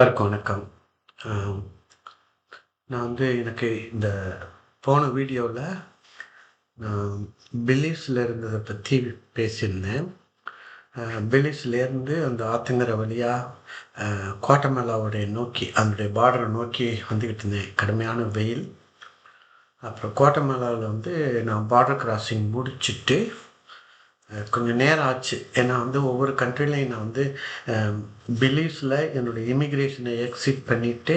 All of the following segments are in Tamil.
எல்லாருக்கும் வணக்கம். நான் வந்து எனக்கு இந்த போன வீடியோவில் நான் பிலீஃப்ஸ்ல இருந்ததை பற்றி பேசியிருந்தேன். பிலீஃப்ஸ்லேருந்து அந்த ஆத்தங்கரை வழியாக கோட்டமேலாவுடைய நோக்கி அதனுடைய பார்டரை நோக்கி வந்துக்கிட்டு இருந்தேன். கடுமையான வெயில். அப்புறம் கோட்டமேலாவில் வந்து நான் பார்டர் கிராசிங் முடிச்சுட்டு கொஞ்சம் நேரம் ஆச்சு. ஏன்னா வந்து ஒவ்வொரு கண்ட்ரிலையும் நான் வந்து அ என்னுடைய இமிக்ரேஷனை எக்ஸிட் பண்ணிட்டு,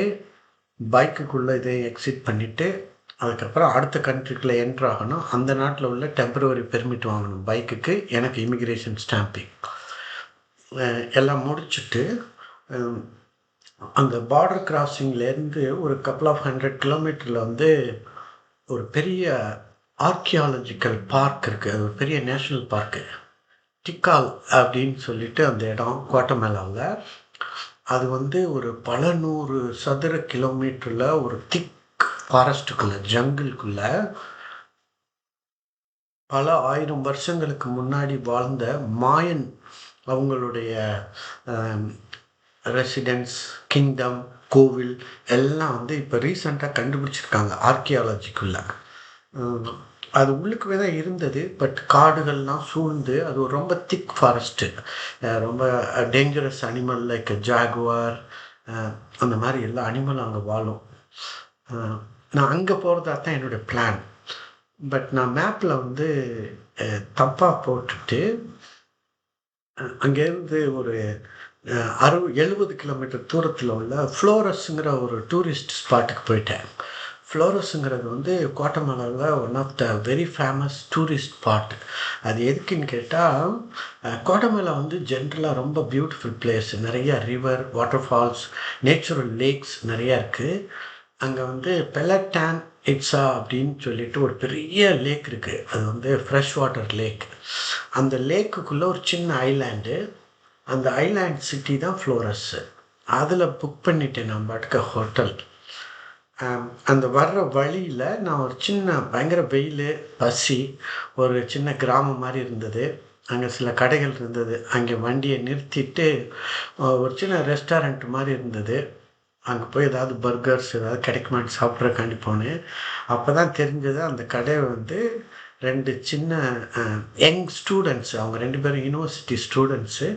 பைக்குக்குள்ளே இதையும் எக்ஸிட் பண்ணிட்டு, அதுக்கப்புறம் அடுத்த கண்ட்ரிக்குள்ளே என்ட்ரு ஆகணும். அந்த நாட்டில் உள்ள டெம்பரவரி பெர்மிட் வாங்கணும் பைக்குக்கு. எனக்கு இமிக்ரேஷன் ஸ்டாம்பிங். எல்லாம் முடிச்சுட்டு, அந்த பார்டர் கிராசிங்லேருந்து ஒரு கப்புள் ஆஃப் ஹண்ட்ரட் கிலோமீட்டரில் வந்து ஒரு பெரிய ஆர்க்கியாலஜிக்கல் பார்க் இருக்குது அது ஒரு பெரிய நேஷ்னல் பார்க்கு. டிக்கால் அப்படின்னு சொல்லிட்டு அந்த இடம் குவாட்டமேலாவில் அது வந்து ஒரு பல நூறு சதுர கிலோமீட்டரில் ஒரு திக் ஃபாரஸ்ட்டுக்குள்ளே ஜங்கிள்குள்ளே பல ஆயிரம் வருஷங்களுக்கு முன்னாடி வாழ்ந்த மாயன் அவங்களுடைய ரெசிடென்ஸ், கிங்டம், கோவில் எல்லாம் வந்து இப்போ ரீசண்டாக கண்டுபிடிச்சிருக்காங்க ஆர்கியாலஜிக்குள்ளே அது உள்ளுக்குவே தான் இருந்தது. பட் காடுகள்லாம் சூழ்ந்து அது ஒரு ரொம்ப திக் ஃபாரஸ்ட்டு. ரொம்ப டேஞ்சரஸ் அனிமல் லைக் ஜாகுவார் அந்த மாதிரி எல்லா அனிமலும் அங்கே வாழும். நான் அங்கே போகிறதா தான் என்னுடைய பிளான். பட் நான் மேப்பில் வந்து தப்பாக போட்டுட்டு அங்கேருந்து ஒரு அறுபது அறு 70 கிலோமீட்டர் தூரத்தில் உள்ள ஃப்ளோரஸுங்கிற ஒரு டூரிஸ்ட் ஸ்பாட்டுக்கு போயிட்டேன். ஃப்ளோரஸுங்கிறது வந்து கோட்டமலாவில் one of the very famous tourist spot. அது எதுக்குன்னு கேட்டால் கோட்டமலா வந்து ஜென்ரலாக ரொம்ப பியூட்டிஃபுல் பிளேஸ். நிறையா river, water falls, natural lakes நிறையா இருக்குது அங்கே வந்து பெலட்டான் இட்ஸா அப்படின்னு சொல்லிட்டு ஒரு பெரிய லேக் இருக்குது அது வந்து ஃப்ரெஷ் வாட்டர் லேக். அந்த லேக்குக்குள்ளே ஒரு சின்ன ஐலேண்டு. அந்த ஐலேண்ட் சிட்டி தான் ஃப்ளோரஸ். அதில் புக் பண்ணிட்டேன் நான் பாட்டுக்கு ஹோட்டல். அந்த வர்ற வழியில் நான் ஒரு சின்ன பயங்கர வெயில் பசி, ஒரு சின்ன கிராமம் மாதிரி இருந்தது. அங்கே சில கடைகள் இருந்தது. அங்கே வண்டியை நிறுத்திட்டு, ஒரு சின்ன ரெஸ்டாரண்ட் மாதிரி இருந்தது. அங்கே போய் ஏதாவது பர்கர்ஸ் ஏதாவது கிடைக்குமான்னு சாப்பிட்றக்காண்டி போனேன். அப்பதான் தெரிஞ்சது அந்த கடை வந்து ரெண்டு சின்ன யங் ஸ்டூடெண்ட்ஸு அவங்க ரெண்டு பேரும் யூனிவர்சிட்டி ஸ்டூடெண்ட்ஸு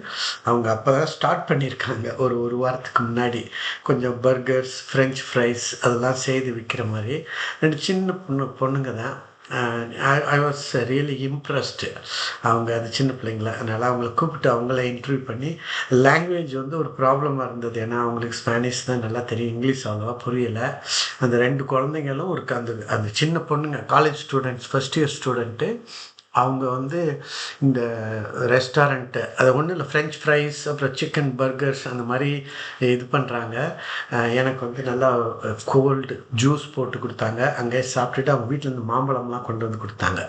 அவங்க அப்பதான் ஸ்டார்ட் பண்ணியிருக்காங்க. ஒரு ஒரு வாரத்துக்கு முன்னாடி. கொஞ்சம் பர்கர்ஸ், ஃப்ரெஞ்ச் ஃப்ரைஸ் அதெல்லாம் செய்து விற்கிற மாதிரி ரெண்டு சின்ன பொண்ணு பொண்ணுங்க தான். I was really impressed. அவங்க அந்த சின்ன பிள்ளைங்கள. அதனால் அவங்கள கூப்பிட்டு அவங்கள இன்டர்வியூ பண்ணி லாங்குவேஜ் வந்து ஒரு ப்ராப்ளமாக இருந்தது. ஏன்னா அவங்களுக்கு ஸ்பானிஷ் தான் நல்லா தெரியும். இங்கிலீஷ் அவ்வளோவா புரியலை அந்த ரெண்டு குழந்தைங்களும் ஒரு அந்த அந்த சின்ன பொண்ணுங்க college students first year student அவங்க வந்து இந்த ரெஸ்டாரண்ட்டு அது ஒன்றும் இல்லை ஃப்ரெஞ்ச் ஃப்ரைஸ், அப்புறம் சிக்கன் பர்கர்ஸ் அந்த மாதிரி இது பண்ணுறாங்க எனக்கு வந்து நல்லா கோல்டு ஜூஸ் போட்டு கொடுத்தாங்க. அங்கேயே சாப்பிட்டுட்டு அவங்க வீட்டிலேருந்து மாம்பழம்லாம் கொண்டு வந்து கொடுத்தாங்க.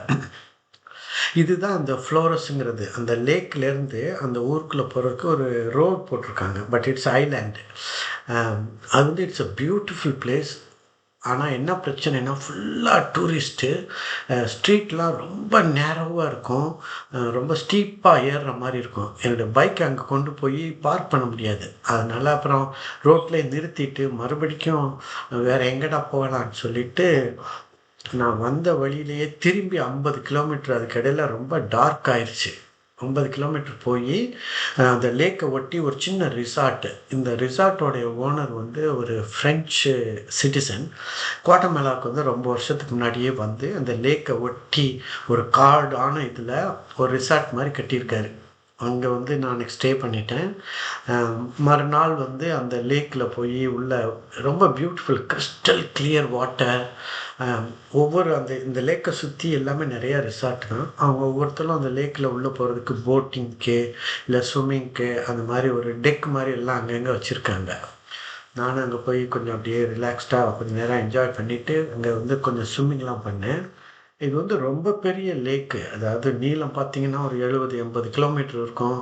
இதுதான் அந்த ஃப்ளோரஸுங்கிறது அந்த லேக்லேருந்து அந்த ஊருக்குள்ளே போகிறதுக்கு ஒரு ரோட் போட்டிருக்காங்க. பட் இட்ஸ் ஐலேண்டு அது வந்து இட்ஸ் அ பியூட்டிஃபுல் பிளேஸ். ஆனால் என்ன பிரச்சனைன்னா, ஃபுல்லாக டூரிஸ்ட்டு. ஸ்ட்ரீட்லாம் ரொம்ப நேரவாக இருக்கும். ரொம்ப ஸ்டீப்பாக ஏறுற மாதிரி இருக்கும். என்னுடைய பைக் அங்கே கொண்டு போய் பார்க் பண்ண முடியாது. அதனால் அப்புறம் ரோட்டில் நிறுத்திட்டு மறுபடிக்கும் வேறு எங்கடா போகலான்னு சொல்லிட்டு, நான் வந்த வழியிலேயே திரும்பி 50 கிலோமீட்டர் அதுக்கு இடையில ரொம்ப டார்க் ஆயிடுச்சு 50 கிலோமீட்டர் போய் அந்த லேக்கை ஒட்டி ஒரு சின்ன ரிசார்ட். இந்த ரிசார்ட்டோடைய ஓனர் வந்து ஒரு ஃப்ரெஞ்சு சிட்டிசன். கோட்டமேலாவுக்கு வந்து ரொம்ப வருஷத்துக்கு முன்னாடியே வந்து அந்த லேக்கை ஒட்டி ஒரு காடான இதில் ஒரு ரிசார்ட் மாதிரி கட்டியிருக்காரு. அங்கே வந்து நான் ஸ்டே பண்ணிட்டேன். மறுநாள் வந்து அந்த லேக்கில் போய் உள்ள ரொம்ப பியூட்டிஃபுல் கிறிஸ்டல் கிளியர் வாட்டர். ஒவ்வொரு அந்த இந்த லேக்கை சுற்றி எல்லாமே நிறையா ரிசார்ட் தான். அவங்க ஒவ்வொருத்தரும் அந்த லேக்கில் உள்ளே போகிறதுக்கு போட்டிங்க்கு, இல்லை ஸ்விம்மிங்க்கு அந்த மாதிரி ஒரு டெக் மாதிரி எல்லாம் அங்கங்கே வச்சுருக்காங்க நானும் அங்கே போய் கொஞ்சம் அப்படியே ரிலாக்ஸ்டாக கொஞ்சம் நேரம் என்ஜாய் பண்ணிவிட்டு அங்கே வந்து கொஞ்சம் ஸ்விம்மிங்லாம் பண்ணேன். இது வந்து ரொம்ப பெரிய லேக்கு. அதாவது நீளம் பார்த்தீங்கன்னா, ஒரு 70, 80 கிலோமீட்டர் இருக்கும்.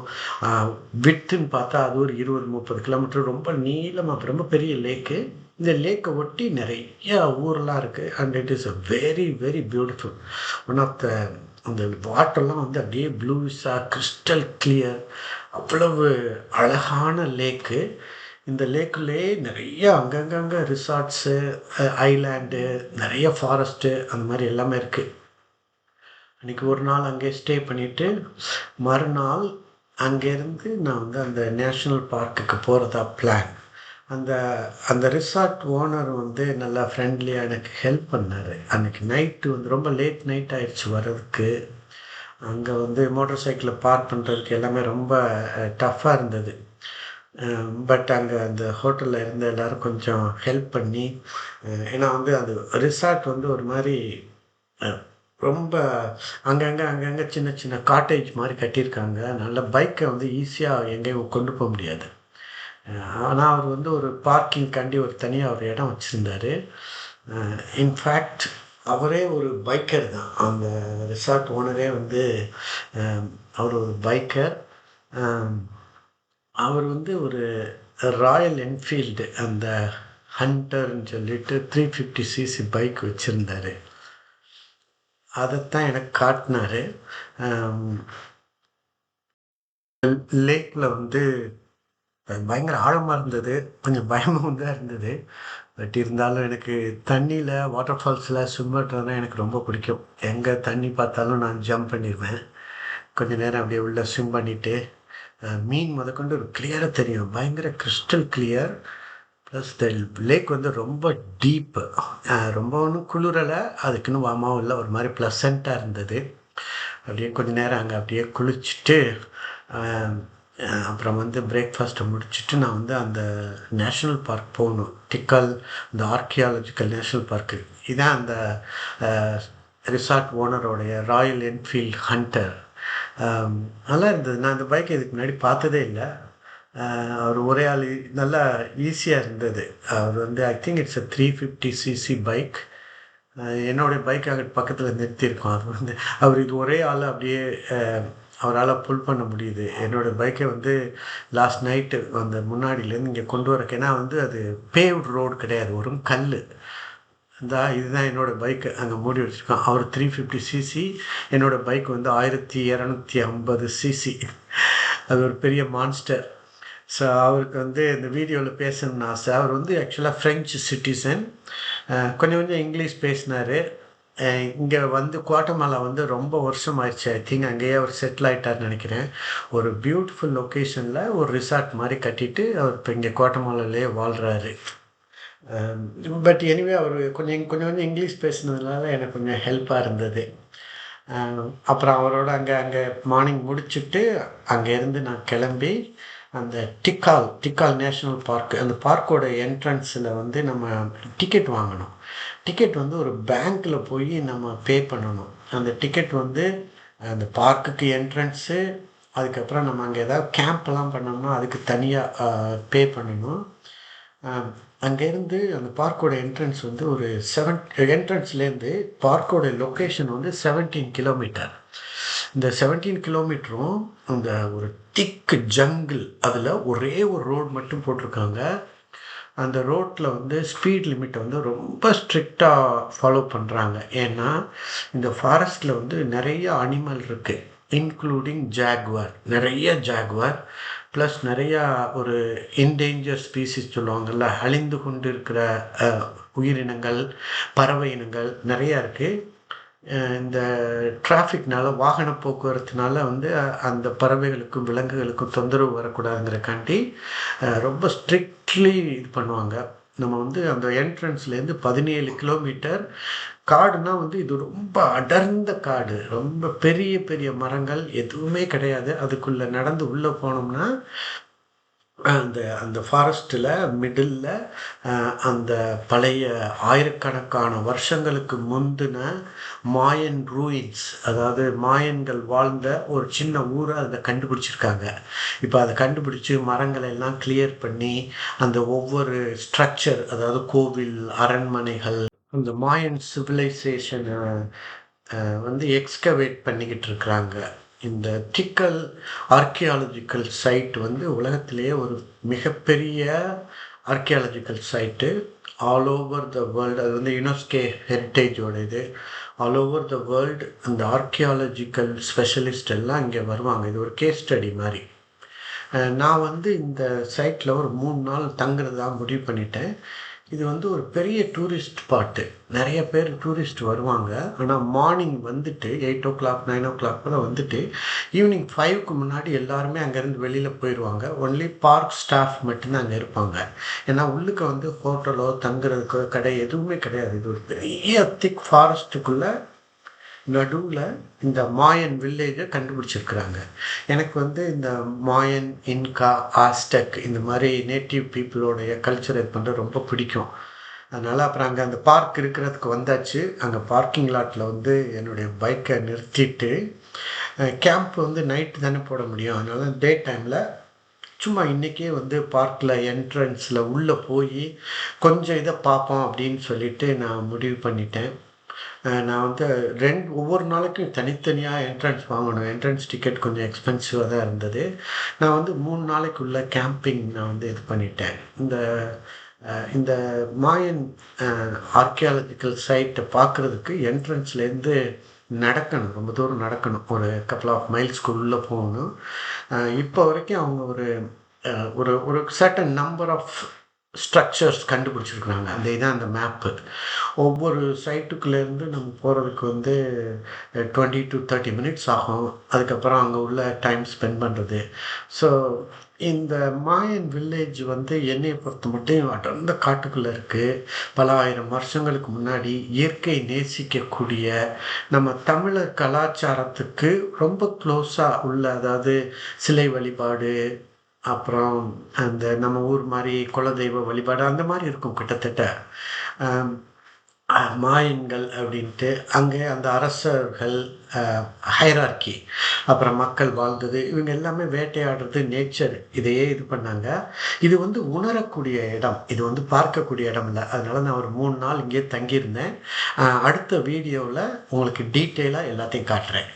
வித்துன்னு பார்த்தா அது ஒரு 20, 30 கிலோமீட்டர் ரொம்ப நீளமாக ரொம்ப பெரிய லேக்கு. இந்த லேக்கை ஒட்டி நிறைய ஊரெலாம் இருக்குது and it is a very very beautiful. One of the அந்த வாட்டர்லாம் வந்து அப்படியே ப்ளூஸாக கிறிஸ்டல் கிளியர். அவ்வளவு அழகான லேக்கு. இந்த லேக்குள்ளேயே நிறைய அங்கங்கங்கே ரிசார்ட்ஸு ஐலேண்டு நிறைய ஃபாரஸ்ட்டு அந்த மாதிரி எல்லாமே இருக்குது அன்றைக்கி ஒரு நாள் அங்கே ஸ்டே பண்ணிவிட்டு மறுநாள் அங்கேருந்து நான் வந்து அந்த நேஷ்னல் பார்க்குக்கு போகிறதா பிளான் அந்த அந்த ரிசார்ட் ஓனர் வந்து நல்லா ஃப்ரெண்ட்லியாக எனக்கு ஹெல்ப் பண்ணார். அன்றைக்கி நைட்டு வந்து ரொம்ப லேட் நைட் ஆயிடுச்சு வர்றதுக்கு. அங்கே வந்து மோட்டார் சைக்கிளை பார்க் பண்ணுறதுக்கு எல்லாமே ரொம்ப டஃப்பாக இருந்தது. பட் அங்கே அந்த ஹோட்டலில் இருந்த எல்லோரும் கொஞ்சம் ஹெல்ப் பண்ணி ஏன்னா வந்து அது ரிசார்ட் வந்து ஒரு மாதிரி ரொம்ப அங்கங்கே அங்கங்கே சின்ன சின்ன காட்டேஜ் மாதிரி கட்டியிருக்காங்க. நல்ல பைக்கை வந்து ஈஸியாக எங்கேயும் கொண்டு போக முடியாது. ஆனால் அவர் வந்து ஒரு பார்க்கிங் கண்டி ஒரு தனியாக ஒரு இடம் வச்சுருந்தாரு. இன்ஃபேக்ட் அவரே ஒரு பைக்கர் தான். அந்த ரிசார்ட் ஓனரே வந்து அவர் ஒரு பைக்கர் அவர் வந்து ஒரு ராயல் என்ஃபீல்டு அந்த ஹண்டர்னு சொல்லிட்டு த்ரீ ஃபிஃப்டி சிசி பைக் வச்சுருந்தாரு. அதைத்தான் எனக்கு காட்டினாரு. லேக்கில் வந்து பயங்கர ஆழமாக இருந்தது. கொஞ்சம் பயமாகவும் தான் இருந்தது. பட் இருந்தாலும் எனக்கு தண்ணியில் வாட்டர் ஃபால்ஸில் ஸ்விம் பண்ணுறதுனா எனக்கு ரொம்ப பிடிக்கும். எங்கே தண்ணி பார்த்தாலும் நான் ஜம்ப் பண்ணிடுவேன் கொஞ்ச நேரம் அப்படியே உள்ளே ஸ்விம் பண்ணிவிட்டு மீன் முதற்கொண்டு ஒரு கிளியராக தெரியும். பயங்கர crystal clear plus the lake வந்து ரொம்ப டீப்பு ரொம்ப ஒன்றும் குளிரலை. அதுக்குன்னு வாமாவும் இல்லை ஒரு மாதிரி ப்ளசண்ட்டாக இருந்தது. அப்படியே கொஞ்ச நேரம் அங்கே அப்படியே குளிச்சுட்டு அப்புறம் வந்து பிரேக்ஃபாஸ்ட்டை முடிச்சுட்டு நான் வந்து அந்த நேஷ்னல் பார்க் போகணும். டிக்கல் இந்த ஆர்கியாலஜிக்கல் நேஷ்னல் பார்க்கு இதான் அந்த ரிசார்ட் ஓனரோடைய ராயல் என்ஃபீல்ட் ஹண்டர் நல்லா இருந்தது. நான் இந்த பைக் இதுக்கு முன்னாடி பார்த்ததே இல்லை. அவர் ஒரே ஆள் நல்லா ஈஸியாக இருந்தது. அவர் வந்து I think it's a three fifty CC bike என்னுடைய பைக் அங்கிட்டு பக்கத்தில் நிறுத்தியிருக்கோம். அது வந்து அவர் இது ஒரே ஆள் அப்படியே அவரால் புல் பண்ண முடியுது. என்னோடய பைக்கை வந்து லாஸ்ட் நைட்டு அந்த முன்னாடியிலேருந்து இங்கே கொண்டு வரக்கு ஏன்னா வந்து அது பேவ்ட் ரோடு கிடையாது வரும் கல் இந்த இதுதான் என்னோடய பைக்கு. அங்கே மூடி வச்சுருக்கோம். அவர் த்ரீ ஃபிஃப்டி சிசி என்னோடய பைக் வந்து ஆயிரத்தி இரநூத்தி ஐம்பது சிசி அது ஒரு பெரிய மான்ஸ்டர் ஸோ அவருக்கு வந்து இந்த வீடியோவில் பேசணும்னு ஆசை. அவர் வந்து ஆக்சுவலாக ஃப்ரெஞ்சு சிட்டிசன் கொஞ்சம் கொஞ்சம் இங்கிலீஷ் பேசினார். இங்கே வந்து குவாட்டமாலா வந்து ரொம்ப வருஷம் ஆயிடுச்சு ஐ திங்க் அங்கேயே அவர் செட்டில் ஆகிட்டார்னு நினைக்கிறேன். ஒரு பியூட்டிஃபுல் லொக்கேஷனில் ஒரு ரிசார்ட் மாதிரி கட்டிட்டு அவர் இப்போ இங்கே குவாட்டமாலாலே வாழ்கிறாரு பட் எனிவே அவர் கொஞ்சம் கொஞ்சம் கொஞ்சம் இங்கிலீஷ் பேசுனதுனால எனக்கு கொஞ்சம் ஹெல்ப்பாக இருந்தது. Um, அப்புறம் அவரோட அங்கே அங்கே மார்னிங் முடிச்சுட்டு அங்கேருந்து நான் கிளம்பி அந்த டிக்கால் டிக்கால் நேஷ்னல் பார்க் அந்த பார்க்கோட என்ட்ரன்ஸில் வந்து நம்ம டிக்கெட் வாங்கணும். டிக்கெட் வந்து ஒரு பேங்க்கில் போய் நம்ம பே பண்ணணும். அந்த டிக்கெட் வந்து அந்த பார்க்குக்கு என்ட்ரன்ஸு அதுக்கப்புறம் நம்ம அங்கே ஏதாவது கேம்ப்லாம் பண்ணோம்னா அதுக்கு தனியாக பே uh, பண்ணணும். Um, அங்கேருந்து அந்த பார்க்கோட என்ட்ரன்ஸ் வந்து ஒரு செவன் என்ட்ரன்ஸ்லேருந்து பார்க்கோட லொக்கேஷன் வந்து செவன்டீன் கிலோமீட்டர் இந்த செவன்டீன் கிலோமீட்டரும் அந்த ஒரு திக்கு ஜங்கிள் அதில் ஒரே ஒரு ரோடு மட்டும் போட்டிருக்காங்க. அந்த ரோட்டில் வந்து ஸ்பீட் லிமிட்டை வந்து ரொம்ப ஸ்ட்ரிக்டாக ஃபாலோ பண்ணுறாங்க ஏன்னா இந்த ஃபாரஸ்ட்டில் வந்து நிறைய அனிமல் இருக்குது இன்க்ளூடிங் ஜாகுவார் நிறைய ஜாகுவார் ப்ளஸ் நிறையா ஒரு இன்டேஞ்சர் ஸ்பீசிஸ் சொல்லுவாங்கள்ல அழிந்து கொண்டு இருக்கிற உயிரினங்கள் பறவை இனங்கள் நிறையா இருக்குது இந்த டிராஃபிக்னால வாகன போக்குவரத்துனால வந்து அந்த பறவைகளுக்கும் விலங்குகளுக்கும் தொந்தரவு வரக்கூடாதுங்கிறக்காண்டி ரொம்ப ஸ்ட்ரிக்ட்லி இது பண்ணுவாங்க. நம்ம வந்து அந்த என்ட்ரன்ஸ்லேருந்து பதினேழு கிலோமீட்டர் காடுனா வந்து இது ரொம்ப அடர்ந்த காடு. ரொம்ப பெரிய பெரிய மரங்கள் எதுவுமே கிடையாது. அதுக்குள்ளே நடந்து உள்ளே போனோம்னா அந்த அந்த ஃபாரஸ்ட்டில் மிடில் அந்த பழைய ஆயிரக்கணக்கான வருஷங்களுக்கு முந்தின மாயன் ரூயின்ஸ் அதாவது மாயன்கள் வாழ்ந்த ஒரு சின்ன ஊரை அதை கண்டுபிடிச்சிருக்காங்க. இப்போ அதை கண்டுபிடிச்சி மரங்களை எல்லாம் கிளியர் பண்ணி அந்த ஒவ்வொரு ஸ்ட்ரக்சர் அதாவது கோவில் அரண்மனைகள் அந்த மாயன் சிவிலைசேஷனை வந்து எக்ஸ்கவேட் பண்ணிக்கிட்டு இருக்கிறாங்க. இந்த டிக்கல் ஆர்கியாலஜிக்கல் சைட் வந்து உலகத்திலேயே ஒரு மிகப்பெரிய archaeological site all over the world அது வந்து யுனெஸ்கே ஹெரிட்டேஜோட இது. ஆல் ஓவர் த வேர்ல்டு அந்த ஆர்கியாலஜிக்கல் ஸ்பெஷலிஸ்ட் எல்லாம் இங்கே வருவாங்க. இது ஒரு கேஸ் ஸ்டடி மாதிரி. நான் வந்து இந்த சைட்டில் ஒரு மூணு நாள் தங்குறதா முடிவு பண்ணிட்டேன். இது வந்து ஒரு பெரிய டூரிஸ்ட் ஸ்பாட்டு நிறைய பேர் டூரிஸ்ட் வருவாங்க. ஆனால் மார்னிங் வந்துட்டு eight o'clock nine o'clock போல் வந்துட்டு ஈவினிங் ஃபைவ்க்கு முன்னாடி எல்லாருமே அங்கேருந்து வெளியில் போயிடுவாங்க ஒன்லி பார்க் ஸ்டாஃப் மட்டும்தான் அங்கே இருப்பாங்க. ஏன்னா உள்ளுக்கு வந்து ஹோட்டலோ தங்குறதுக்கோ கடை எதுவுமே கிடையாது. இது ஒரு பெரிய திக் ஃபாரஸ்ட்டுக்குள்ளே நடுவில் இந்த மாயன் வில்லேஜை கண்டுபிடிச்சிருக்கிறாங்க. எனக்கு வந்து இந்த மாயன் இன்கா ஆஸ்டெக் இந்த மாதிரி நேட்டிவ் பீப்புளோடைய கல்ச்சர் இது பண்ணுறது ரொம்ப பிடிக்கும். அதனால் அப்புறம் அங்கே அந்த பார்க் இருக்கிறதுக்கு வந்தாச்சு. அங்கே பார்க்கிங் லாட்டில் வந்து என்னுடைய பைக்கை நிறுத்திட்டு கேம்ப் வந்து நைட்டு தானே போட முடியும். அதனால் டே டைமில் சும்மா இன்றைக்கே வந்து பார்க்கில் என்ட்ரன்ஸில் உள்ளே போய் கொஞ்சம் இதை பார்ப்போம் அப்படின்னு சொல்லிட்டு நான் முடிவு பண்ணிட்டேன். நான் வந்து ரெண்ட் ஒவ்வொரு நாளைக்கும் தனித்தனியாக என்ட்ரன்ஸ் வாங்கணும். என்ட்ரன்ஸ் டிக்கெட் கொஞ்சம் எக்ஸ்பென்சிவாக தான் இருந்தது. நான் வந்து மூணு நாளைக்குள்ள கேம்பிங் நான் வந்து இது பண்ணிட்டேன். இந்த இந்த மாயன் ஆர்கியாலஜிக்கல் சைட்டை பார்க்குறதுக்கு என்ட்ரன்ஸ்லேருந்து நடக்கணும். ரொம்ப தூரம் நடக்கணும். ஒரு கப்பல் ஆஃப் மைல்ஸ்குள்ளே போகணும். இப்போ வரைக்கும் அவங்க ஒரு ஒரு ஒரு சர்டன் நம்பர் ஆஃப் ஸ்ட்ரக்சர்ஸ் கண்டுபிடிச்சிருக்கிறாங்க. அந்த இதான் அந்த மேப்பு ஒவ்வொரு சைட்டுக்குள்ளேருந்து நம்ம போகிறதுக்கு வந்து டுவெண்ட்டி டு தேர்ட்டி மினிட்ஸ் ஆகும். அதுக்கப்புறம் அங்கே உள்ள டைம் ஸ்பெண்ட் பண்ணுறது ஸோ இந்த மாயன் வில்லேஜ் வந்து என்னையை பொறுத்த மட்டும் அடர்ந்த காட்டுக்குள்ளே இருக்குது பல ஆயிரம் வருஷங்களுக்கு முன்னாடி இயற்கை நேசிக்கக்கூடிய நம்ம தமிழர் கலாச்சாரத்துக்கு ரொம்ப க்ளோஸாக உள்ள அதாவது சிலை வழிபாடு அப்புறம் அந்த நம்ம ஊர் மாதிரி குலதெய்வ வழிபாடு அந்த மாதிரி இருக்கும் கிட்டத்தட்ட. மாயன்கள் அப்படின்ட்டு அங்கே அந்த அரசர்கள் ஹைரார்கி அப்புறம் மக்கள் வாழ்ந்தது இவங்க எல்லாமே வேட்டையாடுறது நேச்சர் இதையே இது பண்ணாங்க. இது வந்து உணரக்கூடிய இடம். இது வந்து பார்க்கக்கூடிய இடம் இல்லை. அதனால நான் ஒரு மூணு நாள் இங்கேயே தங்கியிருந்தேன். அடுத்த வீடியோவில் உங்களுக்கு டீட்டெயிலாக எல்லாத்தையும் காட்டுறேன்.